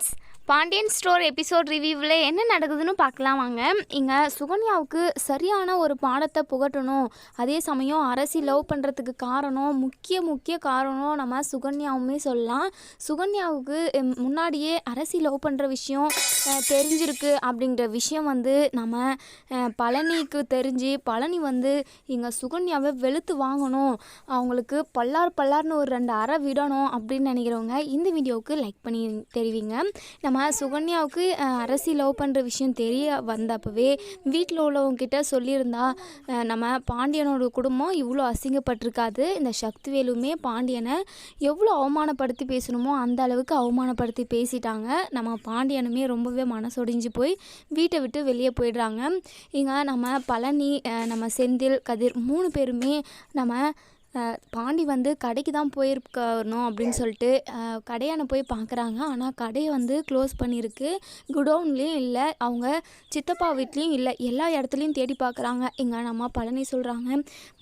Friends Pandian store episode ரிவ்யூவில் என்ன நடக்குதுன்னு பார்க்கலாம் வாங்க. இங்கே சுகன்யாவுக்கு சரியான ஒரு பாடத்தை புகட்டணும். அதே சமயம் அரசி லவ் பண்ணுறதுக்கு காரணம் முக்கிய முக்கிய காரணம் நம்ம சுகன்யாவுமே சொல்லலாம். சுகன்யாவுக்கு முன்னாடியே அரசி லவ் பண்ணுற விஷயம் தெரிஞ்சிருக்கு அப்படிங்கிற விஷயம் வந்து நம்ம பழனிக்கு தெரிஞ்சு பழனி வந்து இங்கே சுகன்யாவை வெளுத்து வாங்கணும். அவங்களுக்கு பல்லார் பல்லார்னு ஒரு ரெண்டு அறை விடணும் அப்படின்னு நினைக்கிறவங்க இந்த வீடியோவுக்கு லைக் பண்ணி தெரிவிங்க. நம்ம சுகன்யாவுக்கு அரசி லவ் பண்ணுற விஷயம் தெரிய வந்தப்பவே வீட்டில் உள்ளவங்கக்கிட்ட சொல்லியிருந்தா நம்ம பாண்டியனோட குடும்பம் இவ்வளோ அசிங்கப்பட்டிருக்காது. இந்த சக்திவேலுமே பாண்டியனை எவ்வளோ அவமானப்படுத்தி பேசணுமோ அந்த அளவுக்கு அவமானப்படுத்தி பேசிட்டாங்க. நம்ம பாண்டியனுமே ரொம்பவே மனசொடிஞ்சு போய் வீட்டை விட்டு வெளியே போயிடுறாங்க. இங்கே நம்ம பழனி நம்ம செந்தில் கதிர் மூணு பேருமே நம்ம பாண்டி வந்து கடைக்கு தான் போயிருக்கணும் அப்படின்னு சொல்லிட்டு கடையான போய் பார்க்குறாங்க ஆனால் கடையை வந்து க்ளோஸ் பண்ணியிருக்கு. குடோன்லேயும் இல்லை அவங்க சித்தப்பா வீட்லேயும் இல்லை. எல்லா இடத்துலையும் தேடி பார்க்குறாங்க எங்கள் நம்ம பழனி சொல்கிறாங்க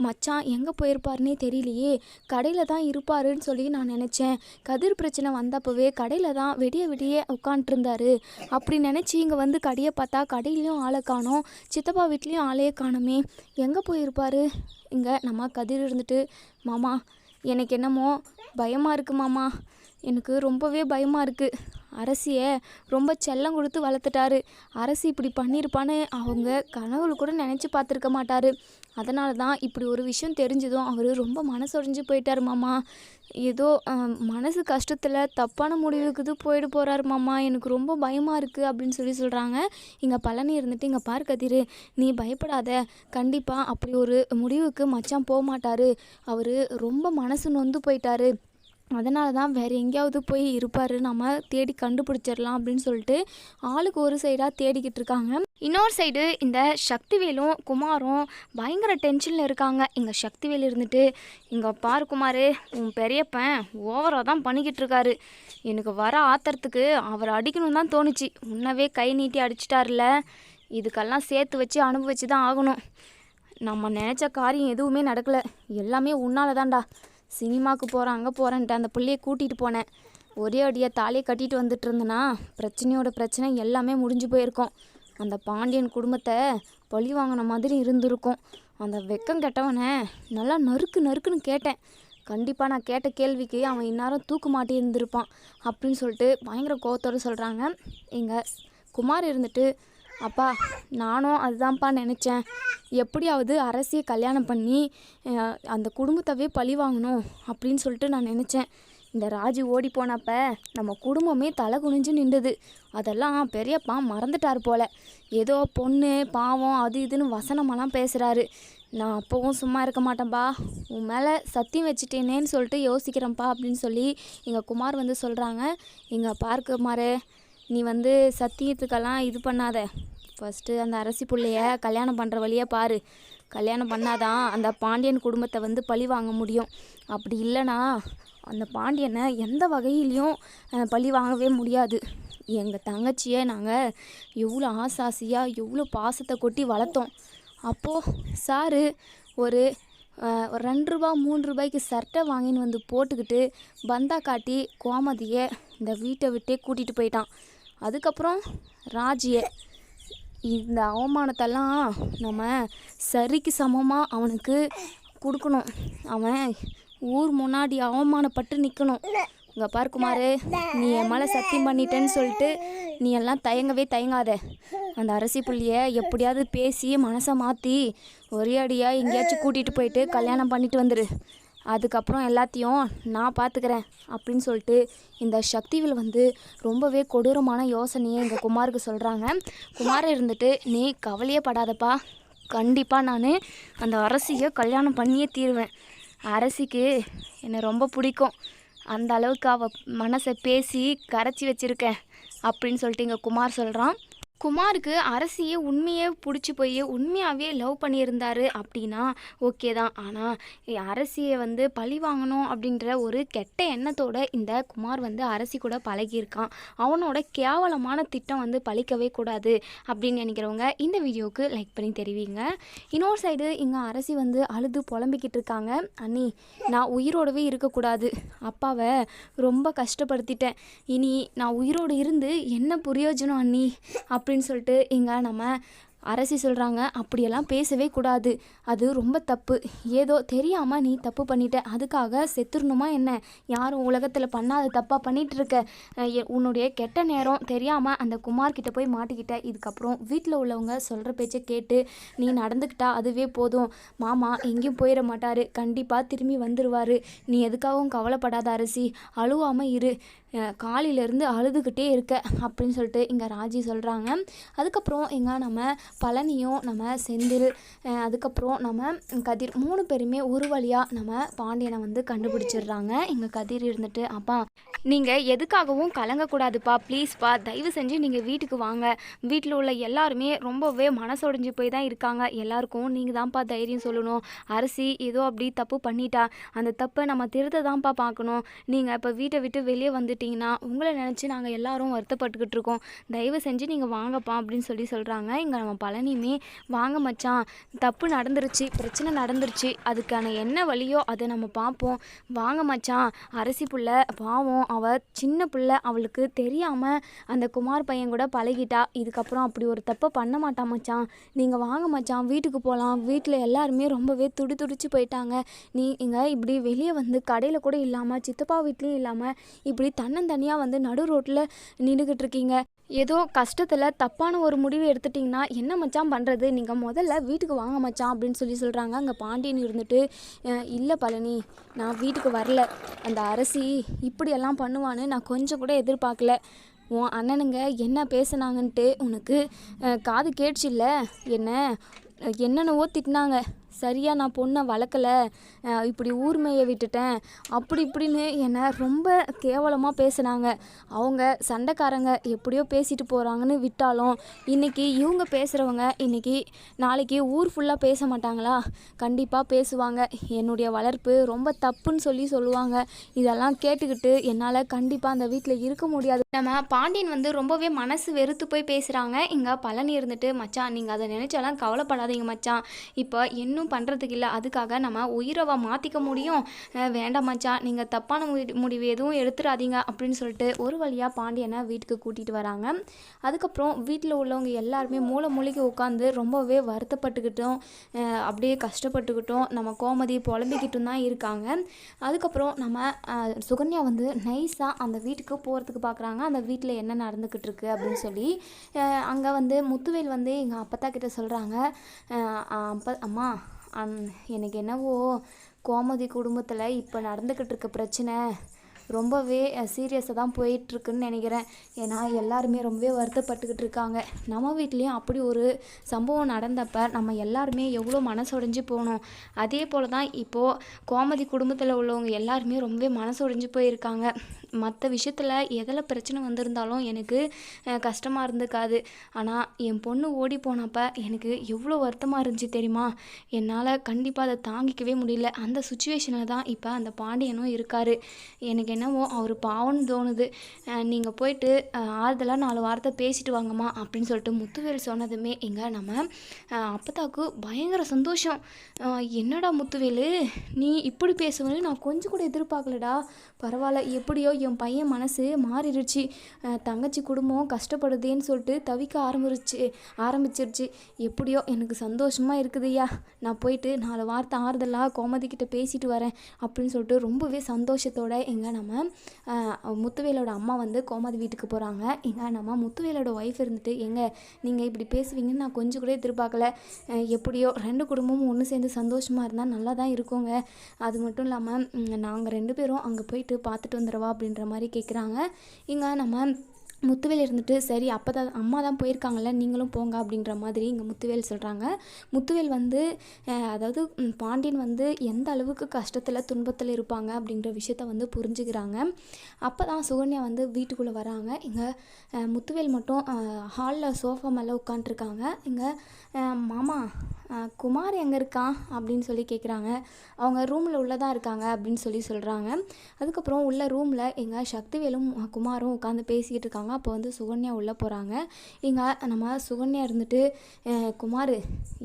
மச்சான் எங்கே போயிருப்பாருனே தெரியலையே. கடையில் தான் இருப்பாருன்னு சொல்லி நான் நினச்சேன். கதிர் பிரச்சனை வந்தப்பவே கடையில் தான் விடிய விடிய உட்காண்ட்ருந்தாரு அப்படி நினச்சி இங்கே வந்து கடையை பார்த்தா கடையிலையும் ஆளை காணோம். சித்தப்பா வீட்லேயும் ஆளையே காணுமே. எங்கே போயிருப்பாரு? இங்கே நம்ம கதிர் இருந்துட்டு மாமா எனக்கு என்னமோ பயமாக இருக்குது மாமா. எனக்கு ரொம்பவே பயமாக இருக்குது அரசியை ரொம்ப செல்லம் கொடுத்து வளர்த்துட்டாரு. அரசி இப்படி பண்ணியிருப்பான்னு அவங்க கனவுல கூட நினச்சி பார்த்துருக்க மாட்டார். அதனால தான் இப்படி ஒரு விஷயம் தெரிஞ்சதும் அவர் ரொம்ப மனசொடைஞ்சு போயிட்டார் மாமா. ஏதோ மனசு கஷ்டத்தில் தப்பான முடிவுக்கு இது போயிட்டு போகிறாரு மாமா. எனக்கு ரொம்ப பயமாக இருக்குது அப்படின்னு சொல்லி சொல்கிறாங்க இங்கே பழனி இருந்துட்டு இங்கே பாரு கதிர் நீ பயப்படாத. கண்டிப்பாக அப்படி ஒரு முடிவுக்கு மச்சான் போக மாட்டார். அவர் ரொம்ப மனசு நொந்து போயிட்டாரு. அதனால தான் வேறு எங்கேயாவது போய் இருப்பார். நம்ம தேடி கண்டுபிடிச்சிடலாம் அப்படின்னு சொல்லிட்டு ஆளுக்கு ஒரு சைடாக தேடிக்கிட்டு இருக்காங்க. இன்னொரு சைடு இந்த சக்திவேலும் குமாரும் பயங்கர டென்ஷனில் இருக்காங்க. இங்கே சக்திவேல் இருந்துட்டு இங்கே பாரு குமார் உன் பெரியப்பன் ஓவராக தான் பண்ணிக்கிட்டு இருக்காரு. எனக்கு வர ஆத்திரத்துக்கு அவர் அடிக்கணும் தான் தோணுச்சு. உன்னவே கை நீட்டி அடிச்சிட்டார்ல. இதுக்கெல்லாம் சேர்த்து வச்சு அனுபவிச்சு தான் ஆகணும். நம்ம நினச்ச காரியம் எதுவுமே நடக்கலை. எல்லாமே உன்னால தான்டா சினிமாவுக்கு போகிறேன் அங்கே போகிறேன்ட்டு அந்த பிள்ளையை கூட்டிகிட்டு போனேன். ஒரே அடியாக தாலியை கட்டிட்டு வந்துட்டு இருந்தேனா பிரச்சனையோட பிரச்சனை எல்லாமே முடிஞ்சு போயிருக்கும். அந்த பாண்டியன் குடும்பத்தை பழி வாங்கின மாதிரி இருந்திருக்கும். அந்த வெக்கம் கெட்டவனை நல்லா நறுக்கு நறுக்குன்னு கேட்டேன். கண்டிப்பாக நான் கேட்ட கேள்விக்கு அவன் இந்நேரம் தூக்கு மாட்டி இருந்திருப்பான் அப்படின்னு சொல்லிட்டு பயங்கர கோவத்தோடு சொல்கிறாங்க எங்கள் குமார் இருந்துட்டு அப்பா நானும் அதுதான்ப்பா நினச்சேன். எப்படியாவது அரசியை கல்யாணம் பண்ணி அந்த குடும்பத்தவே பழி வாங்கணும் அப்படின்னு சொல்லிட்டு நான் நினச்சேன். இந்த ராஜி ஓடி போனப்ப நம்ம குடும்பமே தலை குனிஞ்சு நின்றுது அதெல்லாம் பெரியப்பா மறந்துட்டார் போல. ஏதோ பொண்ணு பாவம் அது இதுன்னு வசனமெல்லாம் பேசுகிறாரு நான் அப்போவும் சும்மா இருக்க மாட்டேன்ப்பா உன் மேலே சத்தியம் வச்சுட்டேனேன்னு சொல்லிட்டு யோசிக்கிறேன்ப்பா அப்படின்னு சொல்லி எங்கள் குமார் வந்து சொல்கிறாங்க எங்கள் பார்க்குமாரு நீ வந்து சத்தியத்துக்கெல்லாம் இது பண்ணாத. ஃபஸ்ட்டு அந்த அரசி பிள்ளைய கல்யாணம் பண்ணுற வழியை பாரு. கல்யாணம் பண்ணாதான் அந்த பாண்டியன் குடும்பத்தை வந்து பழி வாங்க முடியும். அப்படி இல்லைனா அந்த பாண்டியனை எந்த வகையிலையும் பழி வாங்கவே முடியாது. எங்கள் தங்கச்சியை நாங்கள் எவ்வளோ ஆசாசியாக எவ்வளோ பாசத்தை கொட்டி வளர்த்தோம். அப்போது சாரு ஒரு ஒரு ரெண்டு ரூபா மூணு ரூபாய்க்கு சட்டை வாங்கின்னு வந்து போட்டுக்கிட்டு பந்தா காட்டி கோமதியை இந்த வீட்டை விட்டே கூட்டிகிட்டு போயிட்டான். அதுக்கப்புறம் ராஜியை. இந்த அவமானத்தெல்லாம் நம்ம சரிக்கு சமமாக அவனுக்கு கொடுக்கணும். அவன் ஊர் முன்னாடி அவமானப்பட்டு நிற்கணும் இங்கே பார் குமார் நீ என் மேலே சத்தியம் பண்ணிட்டேன்னு சொல்லிட்டு நீ எல்லாம் தயங்கவே தயங்காத. அந்த அரசி புள்ளியை எப்படியாவது பேசி மனசை மாற்றி ஒரே அடியாக எங்கேயாச்சும் கூட்டிகிட்டு போயிட்டு கல்யாணம் பண்ணிட்டு வந்துடு அதுக்கப்புறம் எல்லாத்தையும் நான் பார்த்துக்கிறேன் அப்படின்னு சொல்லிட்டு இந்த சக்திவில் வந்து ரொம்பவே கொடூரமான யோசனையை எங்கள் குமாருக்கு சொல்கிறாங்க குமார் இருந்துட்டு நீ கவலையே படாதப்பா. கண்டிப்பாக நான் அந்த அரசியை கல்யாணம் பண்ணியே தீருவேன். அரசிக்கு என்னை ரொம்ப பிடிக்கும். அந்த அளவுக்கு அவள் மனசை பேசி கரைச்சி வச்சுருக்கேன். அப்படின்னு சொல்லிட்டு எங்கள் குமார் சொல்கிறான் குமாருக்கு அரசியே உண்மையே பிடிச்சி போய் உண்மையாகவே லவ் பண்ணியிருந்தாரு அப்படின்னா ஓகே தான். ஆனால் அரசியை வந்து பழி வாங்கணும் அப்படின்ற ஒரு கெட்ட எண்ணத்தோட இந்த குமார் வந்து அரசி கூட பழகியிருக்கான். அவனோட கேவலமான திட்டம் வந்து பழிக்கவே கூடாது அப்படின்னு நினைக்கிறவங்க இந்த வீடியோவுக்கு லைக் பண்ணி தெரிவிங்க. இன்னொரு சைடு இங்கே அரசி வந்து அழுது புலம்பிக்கிட்டு இருக்காங்க. அண்ணி நான் உயிரோடவே இருக்கக்கூடாது. அப்பாவை ரொம்ப கஷ்டப்படுத்திட்டேன். இனி நான் உயிரோடு இருந்து என்ன பிரயோஜனம் அண்ணி? அப்படின்னு சொல்லிட்டு இங்கே நம்ம அரசி சொல்கிறாங்க அப்படியெல்லாம் பேசவே கூடாது. அது ரொம்ப தப்பு. ஏதோ தெரியாமல் நீ தப்பு பண்ணிட்ட. அதுக்காக செத்துடணுமா என்ன? யாரும் உலகத்தில் பண்ணாத தப்பாக பண்ணிகிட்ருக்க இருக்க எ- உன்னுடைய கெட்ட நேரம் தெரியாமல் அந்த குமார்கிட்ட போய் மாட்டிக்கிட்ட. இதுக்கப்புறம் வீட்டில் உள்ளவங்க சொல்கிற பேச்சை கேட்டு நீ நடந்துக்கிட்டா அதுவே போதும். மாமா எங்கேயும் போயிட மாட்டார். கண்டிப்பாக திரும்பி வந்துடுவார் நீ எதுக்காகவும் கவலைப்படாத அரசி. அழுவாமல் இரு. காலையிலேருந்து அழுதுகிட்டே இருக்க அப்படின்னு சொல்லிட்டு இங்கே ராஜி சொல்கிறாங்க அதுக்கப்புறம் இங்கே நம்ம பழனியும் நம்ம செந்தில் அதுக்கப்புறம் நம்ம கதிர் மூணு பேருமே ஒரு வழியாக நம்ம பாண்டியனை வந்து கண்டுபிடிச்சிடுறாங்க. இங்கே கதிர் இருந்துட்டு அப்பா நீங்கள் எதுக்காகவும் கலங்கக்கூடாதுப்பா. ப்ளீஸ்ப்பா தயவு செஞ்சு நீங்கள் வீட்டுக்கு வாங்க. வீட்டில் உள்ள எல்லாருமே ரொம்பவே மனசொடைஞ்சு போய் தான் இருக்காங்க. எல்லாருக்கும் நீங்கள் தான்ப்பா தைரியம் சொல்லணும். அரிசி ஏதோ அப்படி தப்பு பண்ணிட்டா. அந்த தப்பை நம்ம திருத்த தான்ப்பா பார்க்கணும். நீங்கள் இப்போ வீட்டை விட்டு வெளியே வந்துட்டீங்கன்னா உங்களை நினச்சி நாங்கள் எல்லாரும் வருத்தப்பட்டுக்கிட்டு இருக்கோம். தயவு செஞ்சு நீங்கள் வாங்கப்பா அப்படின்னு சொல்லி சொல்கிறாங்க இங்கே நம்ம பழனியுமே வாங்க மச்சான் தப்பு நடந்துருச்சு பிரச்சனை நடந்துருச்சு. அதுக்கான என்ன வழியோ அதை நம்ம பார்ப்போம். வாங்க மச்சான் அரிசி புள்ள பாவம் அவள் சின்ன பிள்ளை அவளுக்கு தெரியாமல் அந்த குமார் பையன் கூட பழகிட்டா. இதுக்கப்புறம் அப்படி ஒரு தப்பை பண்ண மாட்டா மச்சான். நீங்கள் வாங்க மச்சான் வீட்டுக்கு போகலாம் வீட்டில் எல்லாருமே ரொம்பவே துடி துடிச்சு போயிட்டாங்க. நீ இங்கே இப்படி வெளியே வந்து கடையில் கூட இல்லாமல் சித்தப்பா வீட்லேயும் இல்லாமல் இப்படி தன்னந்தனியாக வந்து நடு ரோட்டில் நின்றுக்கிட்டு இருக்கீங்க. ஏதோ கஷ்டத்தில் தப்பான ஒரு முடிவு எடுத்துட்டிங்கன்னா என்ன மச்சான் பண்ணுறது நீங்கள் முதல்ல வீட்டுக்கு வாங்க மச்சான் அப்படின்னு சொல்லி சொல்கிறாங்க அங்கே பாண்டியன் இருந்துட்டு இல்லை பழனி நான் வீட்டுக்கு வரல. அந்த அரசி இப்படியெல்லாம் பண்ணுவான்னு நான் கொஞ்சம் கூட எதிர்பார்க்கல. உன் அண்ணனுங்க என்ன பேசுனாங்கன்ட்டு உனக்கு காது கேட்டுச்சு இல்லை? என்ன? என்னென்னவோ திட்டினாங்க. சரியாக நான் பொண்ணை வளர்க்கல இப்படி ஊர்மையை விட்டுட்டேன் அப்படி இப்படின்னு என்னை ரொம்ப கேவலமாக பேசுனாங்க. அவங்க சண்டைக்காரங்க எப்படியோ பேசிட்டு போகிறாங்கன்னு விட்டாலும் இன்றைக்கி இவங்க பேசுகிறவங்க இன்னைக்கு நாளைக்கு ஊர் ஃபுல்லாக பேச மாட்டாங்களா? கண்டிப்பாக பேசுவாங்க. என்னுடைய வளர்ப்பு ரொம்ப தப்புன்னு சொல்லி சொல்லுவாங்க. இதெல்லாம் கேட்டுக்கிட்டு என்னால் கண்டிப்பாக அந்த வீட்டில் இருக்க முடியாது. நம்ம பாண்டியன் வந்து ரொம்பவே மனசு வெறுத்து போய் பேசுகிறாங்க இங்கே பழனி இருந்துட்டு மச்சான் நீங்கள் அதை நினச்சாலாம் கவலைப்படாதீங்க மச்சான். இப்போ இன்னும் பண்ணுறதுக்கு இல்லை. அதுக்காக நம்ம உயிரவா மாற்றிக்க முடியும். வேண்டாம் மச்சான் நீங்கள் தப்பான முடி முடிவு எதுவும் எடுத்துடாதீங்க அப்படின்னு சொல்லிட்டு ஒரு வழியாக பாண்டியனை வீட்டுக்கு கூட்டிகிட்டு வராங்க. அதுக்கப்புறம் வீட்டில் உள்ளவங்க எல்லாருமே மூளை மூளைக்கு உட்காந்து ரொம்பவே வருத்தப்பட்டுக்கிட்டும் அப்படியே கஷ்டப்பட்டுக்கிட்டும் நம்ம கோமதி புலம்பிக்கிட்டும் தான் இருக்காங்க. அதுக்கப்புறம் நம்ம சுகன்யா வந்து நைஸாக அந்த வீட்டுக்கு போகிறதுக்கு பார்க்குறாங்க அந்த வீட்டில் என்ன நடந்துக்கிட்டு இருக்கு அப்படின்னு சொல்லி அங்கே வந்து முத்துவேல் வந்து எங்கள் அப்பத்தா கிட்ட சொல்கிறாங்க அப்பா அம்மா அந் எனக்கு என்னவோ கோமதி குடும்பத்தில் இப்போ நடந்துக்கிட்டு இருக்க பிரச்சனை ரொம்பவே சீரியஸாக தான் போயிட்டுருக்குன்னு நினைக்கிறேன். ஏன்னா எல்லாருமே ரொம்பவே வருத்தப்பட்டுக்கிட்டு இருக்காங்க. நம்ம வீட்லேயும் அப்படி ஒரு சம்பவம் நடந்தப்ப நம்ம எல்லாருமே எவ்வளோ மனசொடைஞ்சு போனோம். அதே போல் தான் இப்போது கோமதி குடும்பத்தில் உள்ளவங்க எல்லாருமே ரொம்பவே மனசொடைஞ்சு போயிருக்காங்க. மற்ற விஷயத்தில் எதில் பிரச்சனை வந்திருந்தாலும் எனக்கு கஷ்டமாக இருந்துக்காது ஆனால் என் பொண்ணு ஓடி போனப்ப எனக்கு எவ்வளோ வருத்தமாக இருந்துச்சு தெரியுமா? என்னால் கண்டிப்பாக அதை தாங்கிக்கவே முடியல. அந்த சுச்சுவேஷனில் தான் இப்போ அந்த பாண்டியனும் இருக்கார். எனக்கு என்னவோ அவர் பாவம்னு தோணுது. நீங்கள் போயிட்டு ஆறுதலாக நாலு வாரத்தை பேசிட்டு வாங்கம்மா அப்படின்னு சொல்லிட்டு முத்துவேல் சொன்னதுமே எங்கே நம்ம அஹ், அப்பத்தாக்கு பயங்கர சந்தோஷம். என்னடா முத்துவேலு? நீ இப்படி பேசுவேன்னு நான் கொஞ்சம் கூட எதிர்பார்க்கலடா. பரவாயில்ல எப்படியோ என் பையன் மனசு மாறிடுச்சு. தங்கச்சி குடும்பம் கஷ்டப்படுதேன்னு சொல்லிட்டு தவிக்க ஆரம்பிச்சு ஆரம்பிச்சிருச்சு. எப்படியோ எனக்கு சந்தோஷமாக இருக்குதுய்யா. நான் போயிட்டு நாலு வார்த்தை ஆறுதலாக கோமதிக்கிட்ட பேசிட்டு வரேன் அப்படின்னு சொல்லிட்டு ரொம்பவே சந்தோஷத்தோட எங்கே நம்ம முத்துவேலோட அம்மா வந்து கோமதி வீட்டுக்கு போகிறாங்க எங்கே நம்ம முத்துவேலோட ஒய்ஃப் இருந்துட்டு எங்கே நீங்கள் இப்படி பேசுவீங்கன்னு நான் கொஞ்சம் கூட எதிர்பார்க்கல. எப்படியோ ரெண்டு குடும்பமும் ஒன்று சேர்ந்து சந்தோஷமாக இருந்தால் நல்லா தான் இருக்குங்க. அது மட்டும் இல்லாமல் நாங்கள் ரெண்டு பேரும் அங்கே போயிட்டு பார்த்துட்டு வந்துடவா அப்படின்ற மாதிரி கேட்குறாங்க இங்கே நம்ம முத்துவேல் இருந்துட்டு சரி அப்போ தான் அம்மா தான் போயிருக்காங்கல்ல நீங்களும் போங்க அப்படின்ற மாதிரி இங்கே முத்துவேல் சொல்கிறாங்க முத்துவேல் வந்து அதாவது பாண்டியன் வந்து எந்த அளவுக்கு கஷ்டத்தில் துன்பத்தில் இருப்பாங்க அப்படின்ற விஷயத்த வந்து புரிஞ்சுக்கிறாங்க. அப்போ தான் சுகன்யா வந்து வீட்டுக்குள்ளே வராங்க. இங்கே முத்துவேல் மட்டும் ஹாலில் சோஃபா மேலே உட்காண்ட்ருக்காங்க இங்கே மாமா குமார் எங்கே இருக்கான் அப்படின்னு சொல்லி கேட்குறாங்க அவங்க ரூமில் உள்ளதாக இருக்காங்க அப்படின்னு சொல்லி சொல்கிறாங்க அதுக்கப்புறம் உள்ள ரூமில் எங்கள் சக்திவேலும் குமாரும் உட்காந்து பேசிக்கிட்டு இருக்காங்க. அப்போ வந்து சுகன்யா உள்ளே போகிறாங்க இங்கே நம்ம சுகன்யா இருந்துட்டு குமார்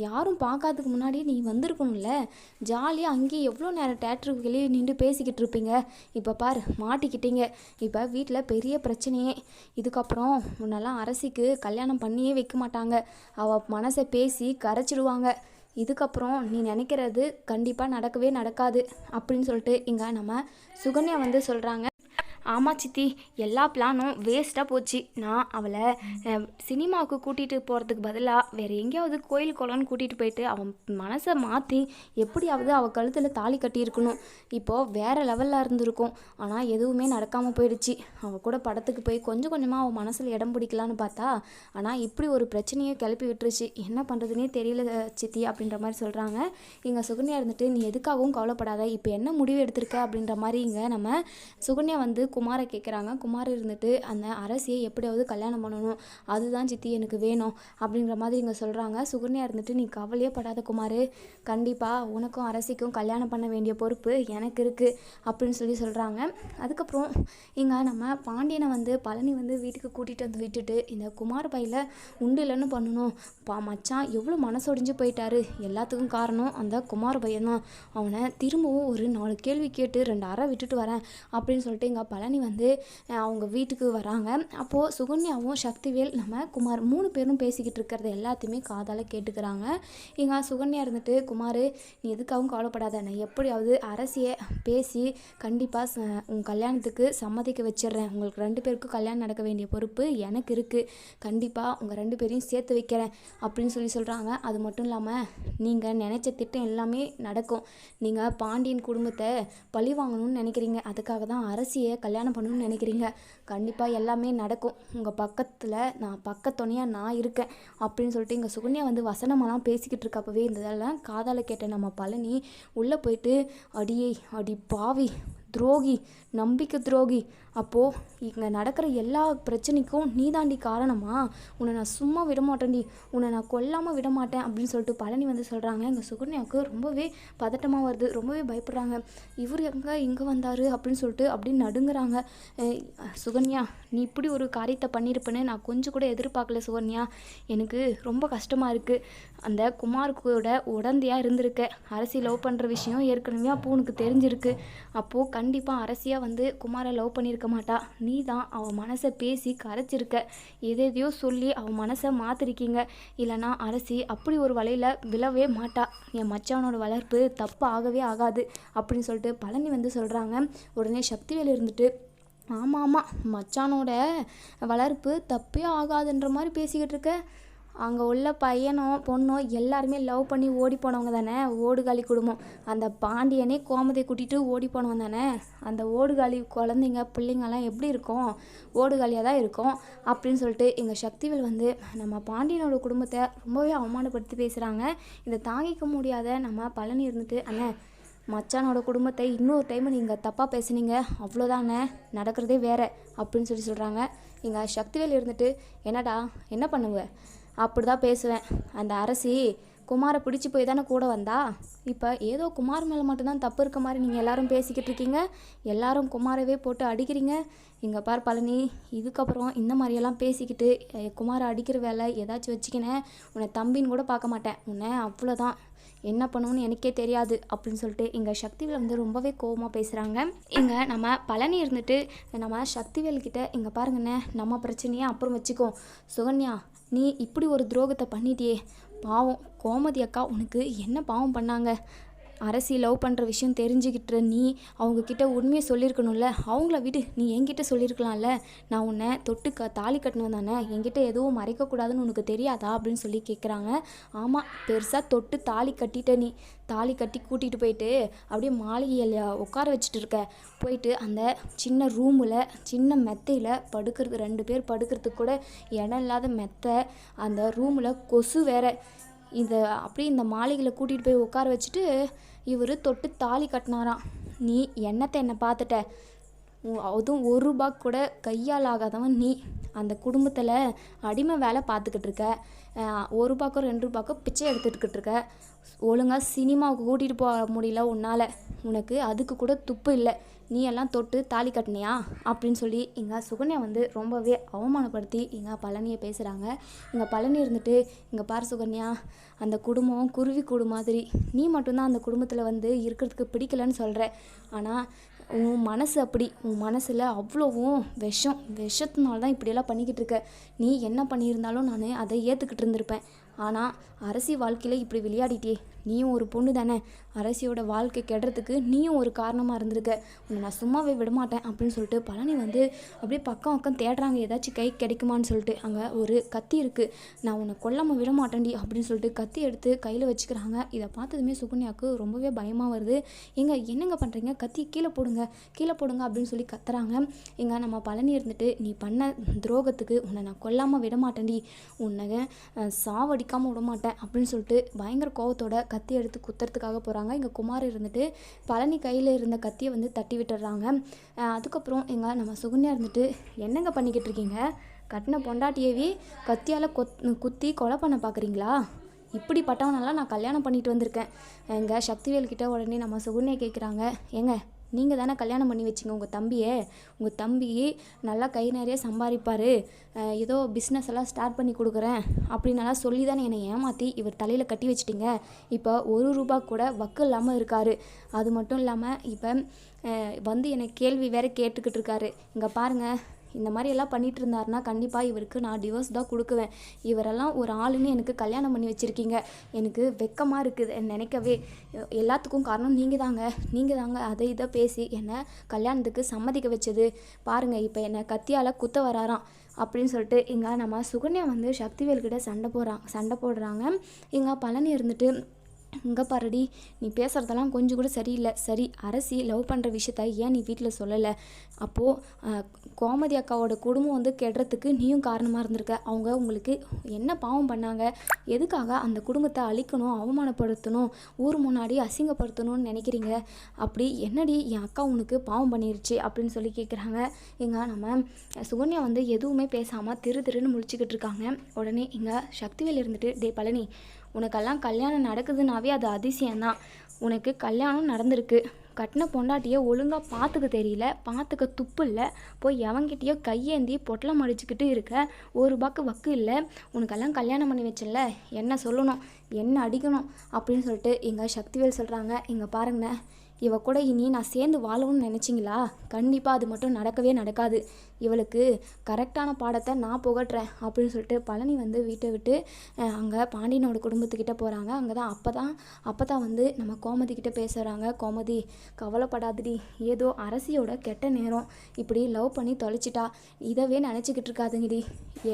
யாரும் பார்க்காததுக்கு முன்னாடி நீ வந்திருக்கணும்ல? ஜாலியாக அங்கேயே எவ்வளோ நேரம் டேட்டருக்கு வெளியே நின்று பேசிக்கிட்டு இருப்பீங்க? இப்போ பார் மாட்டிக்கிட்டீங்க. இப்போ வீட்டில் பெரிய பிரச்சனையே. இதுக்கப்புறம் முன்னெல்லாம் அரசிக்கு கல்யாணம் பண்ணியே வைக்க மாட்டாங்க. அவள் மனசை பேசி கரைச்சிடுவாங்க. இதுக்கப்புறம் நீ நினைக்கிறது கண்டிப்பாக நடக்கவே நடக்காது. அப்படின்னு சொல்லிட்டு இங்கே நம்ம சுகன்யா வந்து சொல்கிறாங்க ஆமாம் சித்தி எல்லா பிளானும் வேஸ்ட்டாக போச்சு. நான் அவளை சினிமாவுக்கு கூட்டிகிட்டு போகிறதுக்கு பதிலாக வேறு எங்கேயாவது கோயில் குளம்னு கூட்டிகிட்டு போயிட்டு அவன் மனசை மாற்றி எப்படியாவது அவள் கழுத்தில் தாலி கட்டியிருக்கணும். இப்போது வேறு லெவலில் இருந்திருக்கும். ஆனால் எதுவுமே நடக்காமல் போயிடுச்சு. அவள் கூட படத்துக்கு போய் கொஞ்சம் கொஞ்சமாக அவன் மனசில் இடம் பிடிக்கலான்னு பார்த்தா ஆனால் இப்படி ஒரு பிரச்சனையை கிளப்பி விட்டுருச்சு. என்ன பண்ணுறதுனே தெரியல சித்தி அப்படின்ற மாதிரி சொல்கிறாங்க இங்கே சுகன்யா இருந்துட்டு நீ எதுக்காகவும் கவலைப்படாத. இப்போ என்ன முடிவு எடுத்திருக்க? அப்படின்ற மாதிரி இங்கே நம்ம சுகன்யா வந்து குமாரை கேட்குறாங்க. குமார் இருந்துட்டு அந்த அரசியை எப்படியாவது கல்யாணம் பண்ணணும். அதுதான் சித்தி எனக்கு வேணும். அப்படிங்கிற மாதிரி இங்கே சொல்கிறாங்க சுகன்யா இருந்துட்டு நீ கவலையே படாத குமார். கண்டிப்பாக உனக்கும் அரசிக்கும் கல்யாணம் பண்ண வேண்டிய பொறுப்பு எனக்கு இருக்குது அப்படின்னு சொல்லி சொல்கிறாங்க அதுக்கப்புறம் இங்கே நம்ம பாண்டியனை வந்து பழனி வந்து வீட்டுக்கு கூட்டிகிட்டு வந்து விட்டுட்டு இந்த குமார் பையில் உண்டு இல்லைன்னு பண்ணணும். பா மச்சான் எவ்வளோ மனசொடிஞ்சு போயிட்டாரு. எல்லாத்துக்கும் காரணம் அந்த குமார் பையன் தான் அவனை திரும்பவும் ஒரு நாலு கேள்வி கேட்டு ரெண்டு அறை விட்டுட்டு வரேன். அப்படின்னு சொல்லிட்டு இங்கே பல பழனி வந்து அவங்க வீட்டுக்கு வராங்க. அப்போது சுகன்யாவும் சக்திவேல் நம்ம குமார் மூணு பேரும் பேசிக்கிட்டு இருக்கிறது எல்லாத்தையுமே காதால் கேட்டுக்கிறாங்க. இங்கே சுகன்யா இருந்துட்டு குமார் நீ எதுக்காகவும் கவலைப்படாத. நான் எப்படியாவது அரசியை பேசி கண்டிப்பாக உங்கள் கல்யாணத்துக்கு சம்மதிக்க வச்சிடுறேன். உங்களுக்கு ரெண்டு பேருக்கும் கல்யாணம் நடக்க வேண்டிய பொறுப்பு எனக்கு இருக்குது கண்டிப்பாக உங்கள் ரெண்டு பேரையும் சேர்த்து வைக்கிறேன். அப்படின்னு சொல்லி சொல்கிறாங்க அது மட்டும் இல்லாமல் நீங்கள் நினச்ச திட்டம் எல்லாமே நடக்கும். நீங்கள் பாண்டியன் குடும்பத்தை பழி வாங்கணும்னு நினைக்கிறீங்க. அதுக்காக தான் அரசியை கல்யாணம் கல்யாணம் பண்ணணும்னு நினைக்கிறீங்க? கண்டிப்பாக எல்லாமே நடக்கும். உங்கள் பக்கத்தில் நான் பக்கத்துணையாக நான் இருக்கேன் அப்படின்னு சொல்லிட்டு இங்கே சுகன்யா வந்து வசனமெல்லாம் பேசிக்கிட்டு இருக்கப்பவே இந்த இதெல்லாம் காதால் கேட்ட நம்ம பழனி உள்ளே போயிட்டு அடியே அடி பாவி துரோகி நம்பிக்கை துரோகி. அப்போது இங்கே நடக்கிற எல்லா பிரச்சனைக்கும் நீ தாண்டி காரணமா? உன்னை நான் சும்மா விட மாட்டேன்டி உன்னை நான் கொல்லாமல் விட மாட்டேன் அப்படின்னு சொல்லிட்டு பழனி வந்து சொல்கிறாங்க எங்கள் சுகன்யாவுக்கு ரொம்பவே பதட்டமாக வருது. ரொம்பவே பயப்படுறாங்க. இவர் எங்கே இங்கே வந்தார் அப்படின்னு சொல்லிட்டு அப்படி நடுங்குறாங்க. சுகன்யா நீ இப்படி ஒரு காரியத்தை பண்ணியிருப்பேன்னு நான் கொஞ்சம் கூட எதிர்பார்க்கல சுகன்யா. எனக்கு ரொம்ப கஷ்டமாக இருக்குது அந்த குமார் கூட உடந்தையாக இருந்திருக்க. அரசி லவ் பண்ணுற விஷயம் ஏற்கனவே அப்போ உனக்கு தெரிஞ்சிருக்கு. அப்போது கண்டிப்பாக அரசியாக வந்து குமாரை லவ் பண்ணியிருக்க மாட்டா. நீ தான் அவன் மனசை பேசி கரைச்சிருக்க. எதையோ சொல்லி அவன் மனசை மாற்றிருக்கீங்க இல்லைனா அரசி அப்படி ஒரு வலையில் விழவே மாட்டா. என் மச்சானோட வளர்ப்பு தப்பு ஆகவே ஆகாது அப்படின்னு சொல்லிட்டு பழனி வந்து சொல்கிறாங்க உடனே சக்திவேல் இருந்துட்டு ஆமாம் ஆமாம் மச்சானோட வளர்ப்பு தப்பே ஆகாதுன்ற மாதிரி பேசிக்கிட்டு இருக்க. அங்கே உள்ள பையனோ பொண்ணோ எல்லாருமே லவ் பண்ணி ஓடி போனவங்க தானே? ஓடுகாலி குடும்பம். அந்த பாண்டியனே கோமதியை கூட்டிகிட்டு ஓடி போனவன் தானே? அந்த ஓடுகாலி குழந்தைங்க பிள்ளைங்கெல்லாம் எப்படி இருக்கும்? ஓடுகாலியாக தான் இருக்கும் அப்படின்னு சொல்லிட்டு எங்கள் சக்திவேல் வந்து நம்ம பாண்டியனோட குடும்பத்தை ரொம்பவே அவமானப்படுத்தி பேசுகிறாங்க இதை தாங்கிக்க முடியாத நம்ம பழனி இருந்துட்டு அண்ணே மச்சானோட குடும்பத்தை இன்னொரு டைம் நீங்கள் தப்பாக பேசுனீங்க. அவ்வளோதானே நடக்கிறதே வேற அப்படின்னு சொல்லி சொல்கிறாங்க எங்கள் சக்திவேல் இருந்துட்டு என்னடா என்ன பண்ணுவேன் அப்படி தான் பேசுவேன். அந்த அரசி குமாரை பிடிச்சி போய் தானே கூட வந்தா? இப்போ ஏதோ குமார் மேலே மட்டும்தான் தப்பு இருக்க மாதிரி நீங்கள் எல்லாரும் பேசிக்கிட்டு இருக்கீங்க. எல்லாரும் குமாரவே போட்டு அடிக்கிறீங்க. இங்கே பார் பழனி இதுக்கப்புறம் இந்த மாதிரியெல்லாம் பேசிக்கிட்டு குமாரை அடிக்கிற வேலை ஏதாச்சும் வச்சுக்கினேன். உன்னை தம்பின்னு கூட பார்க்க மாட்டேன். உன்னை அவ்வளோதான் என்ன பண்ணுவோன்னு எனக்கே தெரியாது அப்படின்னு சொல்லிட்டு இங்கே சக்திவேல் வந்து ரொம்பவே கோவமாக பேசுகிறாங்க இங்கே நம்ம பழனி இருந்துட்டு நம்ம சக்திவேல்கிட்ட இங்கே பாருங்கண்ணே நம்ம பிரச்சனையை அப்புறம் வச்சுக்கோ சுகன்யா நீ இப்படி ஒரு துரோகத்தை பண்ணிட்டியே. பாவம் கோமதி அக்கா உனக்கு என்ன பாவம் பண்ணாங்க? அரசி லவ் பண்ணுற விஷயம் தெரிஞ்சுக்கிட்டு நீ அவங்கக்கிட்ட உண்மையை சொல்லியிருக்கணும்ல. அவங்கள விடு. நீ என்கிட்ட சொல்லியிருக்கலாம்ல. நான் உன்னை தொட்டு க தாலி கட்டணும் தானே. என்கிட்ட எதுவும் மறைக்கக்கூடாதுன்னு உனக்கு தெரியாதா அப்படின்னு சொல்லி கேட்குறாங்க ஆமாம் பெருசாக தொட்டு தாலி கட்டிட்ட நீ. தாலி கட்டி கூட்டிகிட்டு போயிட்டு அப்படியே மாளிகையில் உட்கார வச்சுட்டு இருக்க. போயிட்டு அந்த சின்ன ரூமில் சின்ன மெத்தையில் படுக்கிறது ரெண்டு பேர் படுக்கிறதுக்கு கூட இடம் இல்லாத மெத்தை அந்த ரூமில் கொசு வேற. இதை அப்படியே இந்த மாளிகையில் கூட்டிகிட்டு போய் உட்கார வச்சுட்டு இவர் தொட்டு தாலி கட்டினாராம். நீ என்னத்தை என்னை பார்த்துட்ட? அதுவும் ஒரு ரூபா கூட கையால் ஆகாதவன் நீ. அந்த குடும்பத்தில் அடிமை வேலை பார்த்துக்கிட்டு இருக்க. ஒரு ரூபாக்கோ ரெண்டு ரூபாக்கோ பிச்சை எடுத்துக்கிட்டு இருக்க. ஒழுங்காக சினிமாவுக்கு கூட்டிகிட்டு போக முடியல உன்னால். உனக்கு அதுக்கு கூட துப்பு இல்லை. நீ எல்லாம் தொட்டு தாலி கட்டினியா? அப்படின்னு சொல்லி இங்கே சுகன்யா வந்து ரொம்பவே அவமானப்படுத்தி இங்கே பழனியை பேசுகிறாங்க இங்கே பழனி இருந்துட்டு இங்கே பார் சுகன்யா அந்த குடும்பம் குருவி கூடு மாதிரி. நீ மட்டும்தான் அந்த குடும்பத்தில் வந்து இருக்கிறதுக்கு பிடிக்கலன்னு சொல்கிற ஆனால் உன் மனசு அப்படி உன் மனசில் அவ்வளோவும் விஷம் விஷத்தினால தான் இப்படியெல்லாம் பண்ணிக்கிட்டு இருக்க. நீ என்ன பண்ணியிருந்தாலும் நான் அதை ஏற்றுக்கிட்டு இருந்திருப்பேன். ஆனால் அரசி வாழ்க்கையில் இப்படி விளையாடிட்டே நீயும் ஒரு பொண்ணு தானே? அரசியோட வாழ்க்கை கெடுறதுக்கு நீயும் ஒரு காரணமாக இருந்திருக்க. உன்னை நான் சும்மாவே விட மாட்டேன் அப்படின்னு சொல்லிட்டு பழனி வந்து அப்படியே பக்கம் பக்கம் தேடுறாங்க. ஏதாச்சும் கை கிடைக்குமான்னு சொல்லிட்டு அங்கே ஒரு கத்தி இருக்குது நான் உன்னை கொல்லாமல் விடமாட்டேன்டி அப்படின்னு சொல்லிட்டு கத்தி எடுத்து கையில் வச்சுக்கிறாங்க. இதை பார்த்ததுமே சுகன்யாவுக்கு ரொம்பவே பயமாக வருது. எங்க என்னங்க பண்ணுறீங்க கத்தி கீழே போடுங்க. கீழே போடுங்க அப்படின்னு சொல்லி கத்துறாங்க. எங்க நம்ம பழனி இருந்துட்டு நீ பண்ண துரோகத்துக்கு உன்னை நான் கொல்லாமல் விட மாட்டேன்டி உன்னை சாவடிக்காமல் விட மாட்டேன் அப்படின்னு சொல்லிட்டு பயங்கர கோவத்தோட கத்தி எடுத்து குத்துறதுக்காக போகிறாங்க இங்கே குமார் இருந்துட்டு பழனி கையில் இருந்த கத்தியை வந்து தட்டி விட்டுடுறாங்க அதுக்கப்புறம் எங்கள் நம்ம சுகன்யா இருந்துட்டு என்னங்க பண்ணிக்கிட்டு இருக்கீங்க? கட்டின பொண்டாட்டியவே கத்தியால் கொத் குத்தி கொலை பண்ண பார்க்குறீங்களா இப்படிப்பட்டவனெல்லாம் நான் கல்யாணம் பண்ணிட்டு வந்திருக்கேன். எங்கள் சக்திவேல் கிட்ட உடனே நம்ம சுகுனியை கேட்குறாங்க ஏங்க நீங்கள் தானே கல்யாணம் பண்ணி வச்சிங்க உங்கள் தம்பியை. உங்கள் தம்பி நல்லா கை நிறைய சம்பாதிப்பார். ஏதோ பிஸ்னஸ் எல்லாம் ஸ்டார்ட் பண்ணி கொடுக்குறேன் அப்படின்னலாம் சொல்லி தானே என்னை ஏமாற்றி இவர் தலையில் கட்டி வச்சிட்டீங்க. இப்போ ஒரு ரூபா கூட வக்கு இல்லாமல் இருக்கார். அது மட்டும் இல்லாமல் இப்போ வந்து என்னை கேள்வி வேறு கேட்டுக்கிட்டு இருக்காரு. இங்கே பாருங்கள் இந்த மாதிரி எல்லாம் பண்ணிட்டு இருந்தாருன்னா கண்டிப்பாக இவருக்கு நான் டிவோர்ஸ் தான் கொடுக்குவேன். இவரெல்லாம் ஒரு ஆளுன்னு எனக்கு கல்யாணம் பண்ணி வச்சுருக்கீங்க. எனக்கு வெக்கமாக இருக்குது. நினைக்கவே எல்லாத்துக்கும் காரணம் நீங்கள் தாங்க நீங்கள் தாங்க அதை இதை பேசி என்னை கல்யாணத்துக்கு சம்மதிக்க வச்சது. பாருங்கள் இப்போ என்னை கத்தியால் குத்த வராராம் அப்படின்னு சொல்லிட்டு இங்கே நம்ம சுகன்யா வந்து சக்திவேல்கிட்ட சண்டை போடுறாங்க சண்டை போடுறாங்க. இங்கே பழனி இருந்துட்டு இங்கே பாருடி நீ பேசுகிறதெல்லாம் கொஞ்சம் கூட சரியில்லை. சரி அரசி லவ் பண்ணுற விஷயத்த ஏன் நீ வீட்டில் சொல்லலை? அப்போது கோமதி அக்காவோட குடும்பம் வந்து கெடுறதுக்கு நீயும் காரணமாக இருந்திருக்க. அவங்க உங்களுக்கு என்ன பாவம் பண்ணாங்க? எதுக்காக அந்த குடும்பத்தை அழிக்கணும் அவமானப்படுத்தணும் ஊர் முன்னாடி அசிங்கப்படுத்தணும்னு நினைக்கிறீங்க? அப்படி என்னடி என் அக்கா உனக்கு பாவம் பண்ணிருச்சு அப்படின்னு சொல்லி கேட்குறாங்க எங்க நம்ம சுகன்யா வந்து எதுவுமே பேசாமல் திரு திருன்னு முழிச்சுக்கிட்டு இருக்காங்க. உடனே இங்கே சக்திவேல் இருந்துட்டு டே பழனி உனக்கெல்லாம் கல்யாணம் நடக்குதுனாவே அது அதிசயம்தான். உனக்கு கல்யாணம் நடந்திருக்கு. கட்டின பொண்டாட்டியை ஒழுங்காக பார்த்துக்க தெரியல பார்த்துக்க துப்பு இல்லை. போய் எவங்கிட்டயோ கையேந்தி பொட்டலம் அடிச்சுக்கிட்டு இருக்க. ஒரு ரூபாய்க்கு வக்கு இல்லை. உனக்கெல்லாம் கல்யாணம் பண்ணி வச்சல என்ன சொல்லணும்? என்ன அடிக்கணும்? அப்படின்னு சொல்லிட்டு எங்கள் சக்திவேல் சொல்கிறாங்க இங்கே பாருங்கண்ணே. இவ கூட இனி நான் சேர்ந்து வாழணும்னு நினச்சிங்களா? கண்டிப்பாக அது மட்டும் நடக்கவே நடக்காது. இவளுக்கு கரெக்டான பாடத்தை நான் புகட்டுறேன் அப்படின்னு சொல்லிட்டு பழனி வந்து வீட்டை விட்டு அங்கே பாண்டியனோட குடும்பத்துக்கிட்ட போகிறாங்க அங்கே தான் அப்போ தான் அப்போ தான் வந்து நம்ம கோமதி கிட்டே பேசுகிறாங்க கோமதி கவலைப்படாதடி. ஏதோ அரசியோட கெட்ட நேரம். இப்படி லவ் பண்ணி தொலைச்சிட்டா. இதவே நினச்சிக்கிட்டு இருக்காதுங்கடி.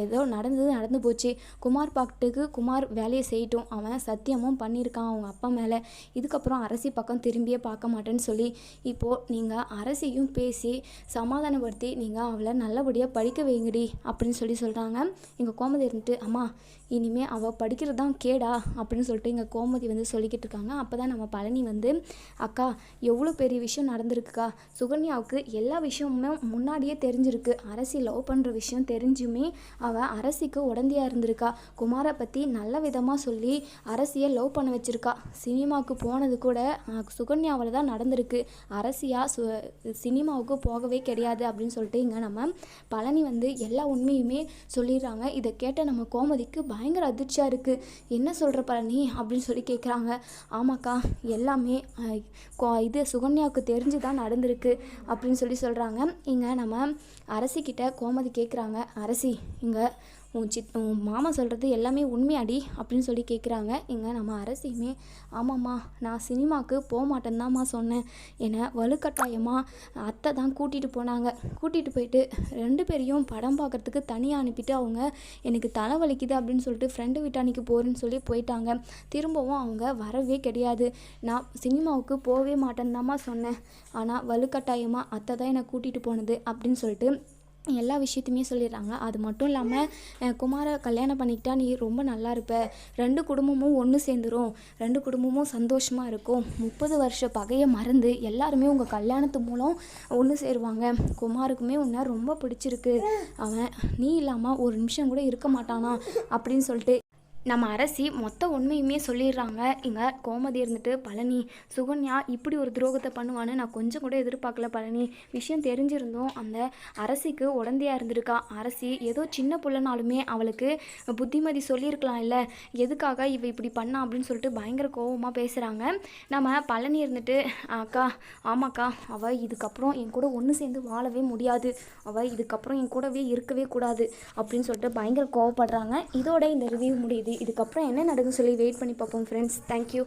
ஏதோ நடந்தது நடந்து போச்சு. குமார் பாட்டுக்கு குமார் வேலையை செய்யட்டும். அவன் சத்தியமும் பண்ணியிருக்கான் அவங்க அப்பா மேலே. இதுக்கப்புறம் அரசி பக்கம் திரும்பியே பார்க்க மாட்டேன்னு சொல்லி இப்போது நீங்கள் அரசியும் பேசி சமாதானப்படுத்தி நீங்கள் அவளை நல்லபடியாக படிக்க வைங்கடி அப்படின்னு சொல்லி சொல்கிறாங்க எங்கள் கோமதி இருந்துட்டு அம்மா இனிமே அவள் படிக்கிறது தான் கேடா அப்படின்னு சொல்லிட்டு இங்கே கோமதி வந்து சொல்லிக்கிட்டு இருக்காங்க. அப்போ தான் நம்ம பழனி வந்து அக்கா எவ்வளோ பெரிய விஷயம் நடந்திருக்குக்கா? சுகன்யாவுக்கு எல்லா விஷயமுமே முன்னாடியே தெரிஞ்சிருக்கு. அரசி லவ் பண்ணுற விஷயம் தெரிஞ்சுமே அவள் அரசிக்கு உடந்தையாக இருந்திருக்கா. குமாரை பற்றி நல்ல விதமாக சொல்லி அரசியை லவ் பண்ண வச்சுருக்கா. சினிமாவுக்கு போனது கூட சுகன்யாவில் தான் நடந்திருக்கு. அரசியாக சு சினிமாவுக்கு போகவே கிடையாது. அப்படின்னு சொல்லிட்டு இங்கே நம்ம பழனி வந்து எல்லா உண்மையுமே சொல்லிடுறாங்க. இதை கேட்ட நம்ம கோமதிக்கு பயங்கர அதிர்ச்சியாக இருக்குது என்ன சொல்கிற பழனி அப்படின்னு சொல்லி கேட்குறாங்க ஆமாக்கா எல்லாமே கோ- இது சுகன்யாவுக்கு தெரிஞ்சு தான் நடந்திருக்கு அப்படின்னு சொல்லி சொல்கிறாங்க இங்கே நம்ம அரசிக்கிட்ட கோமதி கேட்குறாங்க அரசி இங்கே உன் சித் உன் மாமா சொல்கிறது எல்லாமே உண்மையாடி அப்படின்னு சொல்லி கேட்குறாங்க இங்கே நம்ம அரசியுமே ஆமாம்மா நான் சினிமாவுக்கு போக மாட்டேன்தாம்மா சொன்னேன். என்னை வலுக்கட்டாயமாக அத்தை தான் கூட்டிகிட்டு போனாங்க. கூட்டிகிட்டு போயிட்டு ரெண்டு பேரையும் படம் பார்க்கறதுக்கு தனியாக அனுப்பிட்டு அவங்க எனக்கு தலை வலிக்குது அப்படின்னு சொல்லிட்டு ஃப்ரெண்டு வீட்டானிக்கு போகிறேன்னு சொல்லி போயிட்டாங்க. திரும்பவும் அவங்க வரவே கிடையாது. நான் சினிமாவுக்கு போகவே மாட்டேன்தாம்மா சொன்னேன். ஆனால் வலுக்கட்டாயமாக அத்தை தான் என்னை கூட்டிகிட்டு போனது அப்படின்னு சொல்லிட்டு எல்லா விஷயத்தையுமே சொல்லிடுறாங்க. அது மட்டும் இல்லாமல் குமாரை கல்யாணம் பண்ணிக்கிட்டா நீ ரொம்ப நல்லா இருப்ப. ரெண்டு குடும்பமும் ஒன்று சேர்ந்துரும். ரெண்டு குடும்பமும் சந்தோஷமாக இருக்கும். முப்பது வருஷ பகையை மறந்து எல்லாருமே உங்கள் கல்யாணத்து மூலம் ஒன்று சேருவாங்க. குமாருக்குமே உன்னை ரொம்ப பிடிச்சிருக்கு. அவன் நீ இல்லாமல் ஒரு நிமிஷம் கூட இருக்க மாட்டானா? அப்படின்னு சொல்லிட்டு நம்ம அரசி மொத்த உண்மையுமே சொல்லிடுறாங்க. இங்கே கோமதி இருந்துட்டு பழனி சுகன்யா இப்படி ஒரு துரோகத்தை பண்ணுவான்னு நான் கொஞ்சம் கூட எதிர்பார்க்கல பழனி. விஷயம் தெரிஞ்சிருந்தோம் அந்த அரசிக்கு உடந்தையாக இருந்திருக்கா. அரசி ஏதோ சின்ன பிள்ளைனாலுமே அவளுக்கு புத்திமதி சொல்லியிருக்கலாம் இல்லை. எதுக்காக இவ இப்படி பண்ணா? அப்படின்னு சொல்லிட்டு பயங்கர கோவமாக பேசுகிறாங்க நம்ம பழனி இருந்துட்டு அக்கா ஆமாக்கா அவள் இதுக்கப்புறம் என் கூட ஒன்று சேர்ந்து வாழவே முடியாது. அவள் இதுக்கப்புறம் என் கூடவே இருக்கவே கூடாது. அப்படின்னு சொல்லிட்டு பயங்கர கோவப்படுறாங்க. இதோட இந்த ரிவ்யூ முடியுது. இதுக்கப்புறம் என்ன நடக்கும் சொல்லி வெயிட் பண்ணி பார்ப்போம் ஃப்ரெண்ட்ஸ் தேங்க்யூ